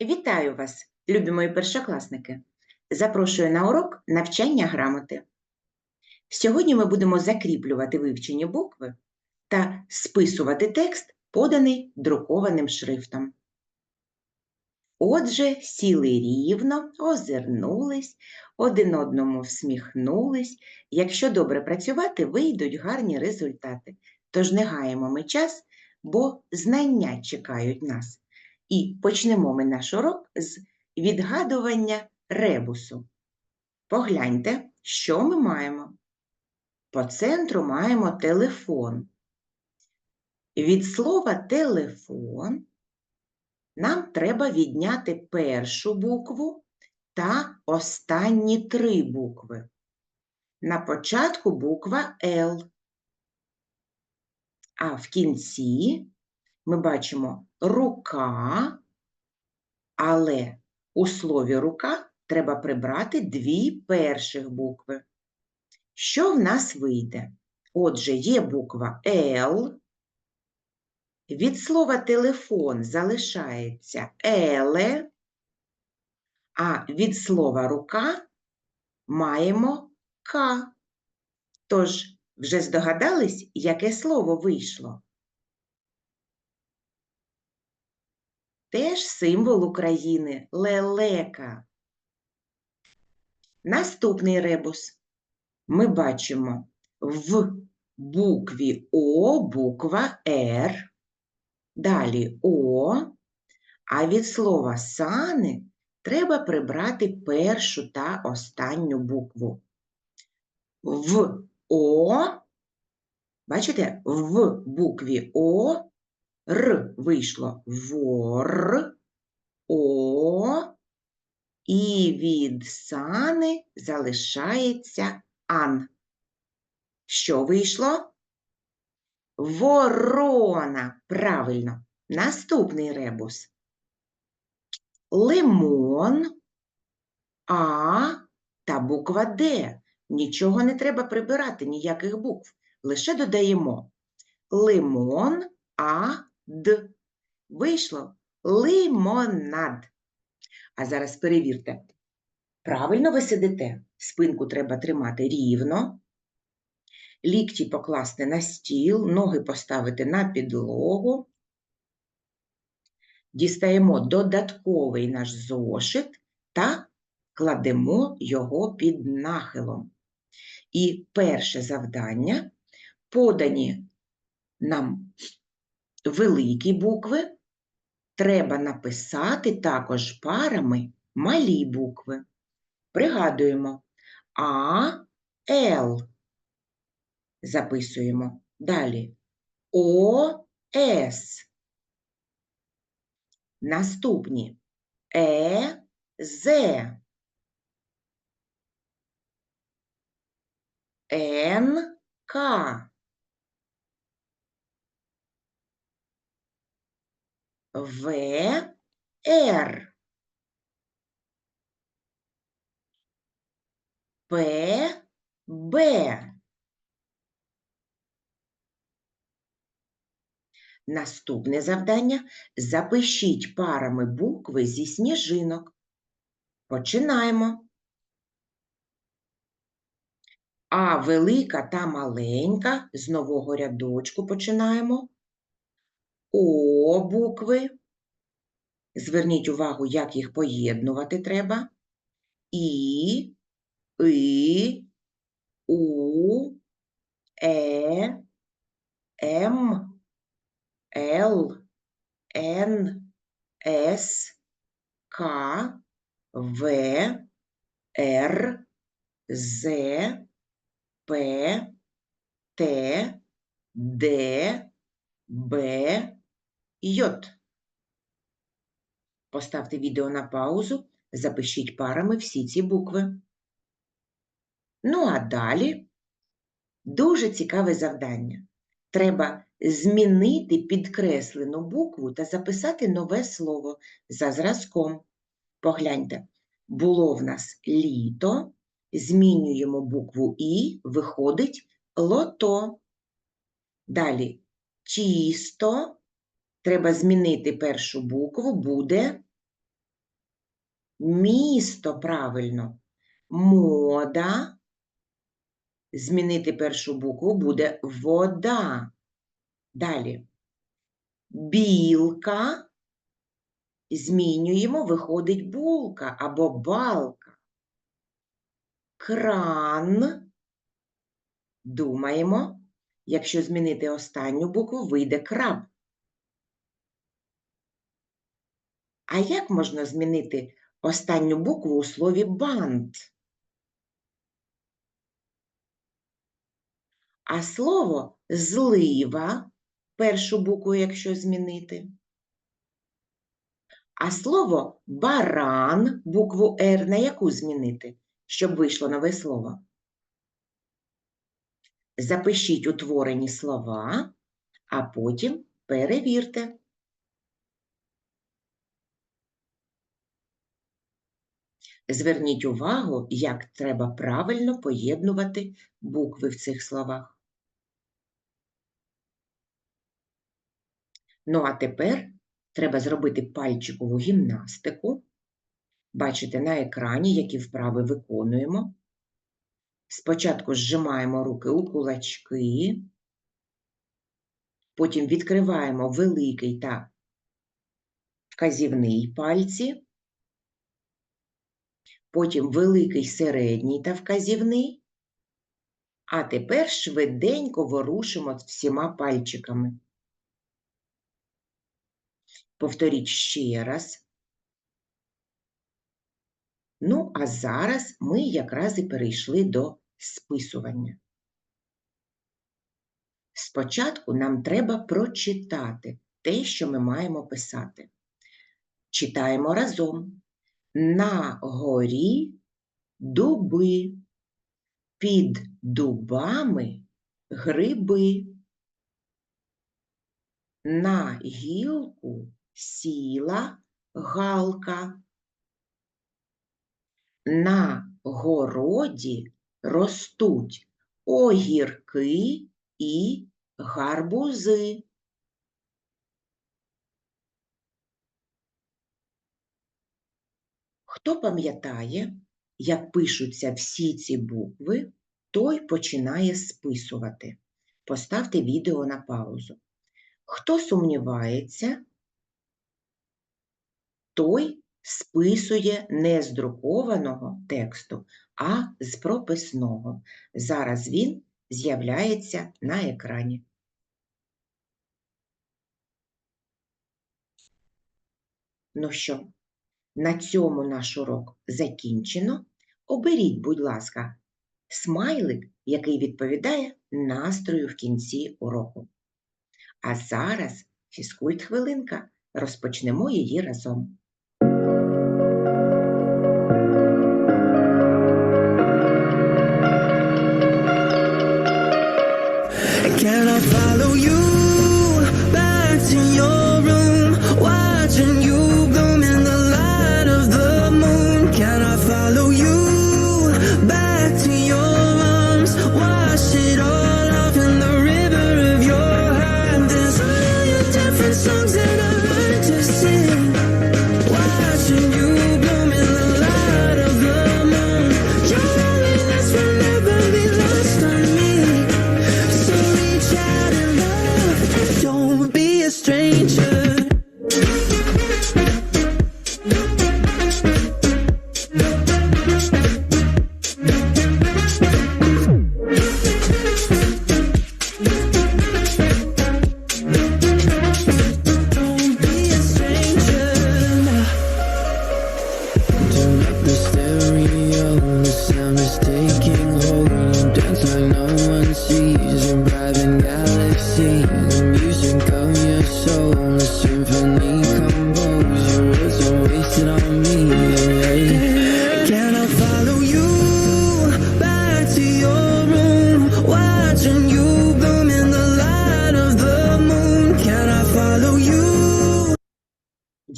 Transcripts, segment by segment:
Вітаю вас, любі мої першокласники! Запрошую на урок навчання грамоти. Сьогодні ми будемо закріплювати вивчені букви та списувати текст, поданий друкованим шрифтом. Отже, сіли рівно, озирнулись, один одному всміхнулись. Якщо добре працювати, вийдуть гарні результати. Тож не гаємо ми час, бо знання чекають нас. І почнемо ми наш урок з відгадування ребусу. Погляньте, що ми маємо. По центру маємо телефон. Від слова телефон нам треба відняти першу букву та останні три букви. На початку буква Л, а в кінці ми бачимо рука, але у слові рука треба прибрати дві перших букви. Що в нас вийде? Отже, є буква Л. Від слова телефон залишається еле, а від слова рука маємо К. Тож, вже здогадались, яке слово вийшло? Теж символ України лелека. Наступний ребус. Ми бачимо в букві О буква Р, далі О, а від слова сани треба прибрати першу та останню букву. В О, бачите, в букві О Р вийшло вор, О, і від сани залишається ан. Що вийшло? Ворона. Правильно. Наступний ребус. Лимон, А та буква Д. Нічого не треба прибирати, ніяких букв. Лише додаємо лимон, А, Д. Вийшло лимонад. А зараз перевірте. Правильно ви сидите? Спинку треба тримати рівно, лікті покласти на стіл, ноги поставити на підлогу. Дістаємо додатковий наш зошит та кладемо його під нахилом. І перше завдання подані нам великі букви, треба написати також парами малі букви. Пригадуємо А, Л. Записуємо. Далі О, С. Наступні Е, З. Н, К. В, Р. П, Б. Наступне завдання запишіть парами букви зі сніжинок. Починаємо. А велика та маленька з нового рядочку починаємо. О букви. Зверніть увагу, як їх поєднувати треба. І, И, У, Е, М, Л, Н, С, К, В, Р, З, П, Т, Д, Б, Й. Поставте відео на паузу, запишіть парами всі ці букви. Ну, а далі дуже цікаве завдання. Треба змінити підкреслену букву та записати нове слово за зразком. Погляньте, було в нас літо, змінюємо букву І, виходить лото. Далі тісто, треба змінити першу букву, буде Місто правильно. Мода. Змінити першу букву буде вода. Далі. Білка. Змінюємо, виходить булка або балка. Кран. Думаємо. Якщо змінити останню букву, вийде краб. А як можна змінити останню букву у слові бант? А слово злива, першу букву, якщо змінити. А слово баран, букву Р, на яку змінити, щоб вийшло нове слово? Запишіть утворені слова, а потім перевірте. Зверніть увагу, як треба правильно поєднувати букви в цих словах. Ну, а тепер треба зробити пальчикову гімнастику. Бачите на екрані, які вправи виконуємо. Спочатку зжимаємо руки у кулачки, потім відкриваємо великий та вказівний пальці, потім великий середній та вказівний, а тепер швиденько ворушимо всіма пальчиками. Повторіть ще раз. Ну, а зараз ми якраз і перейшли до списування. Спочатку нам треба прочитати те, що ми маємо писати. Читаємо разом. На горі дуби, під дубами гриби. На гілку сіла галка. На городі ростуть огірки і гарбузи. Хто пам'ятає, як пишуться всі ці букви, той починає списувати. Поставте відео на паузу. Хто сумнівається, той списує не з друкованого тексту, а з прописного. Зараз він з'являється на екрані. Ну що, на цьому наш урок закінчено. Оберіть, будь ласка, смайлик, який відповідає настрою в кінці уроку. А зараз фізкульт хвилинка. Розпочнемо її разом.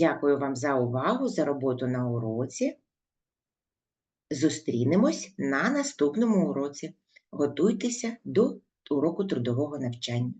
Дякую вам за увагу, за роботу на уроці. Зустрінемось на наступному уроці. Готуйтеся до уроку трудового навчання.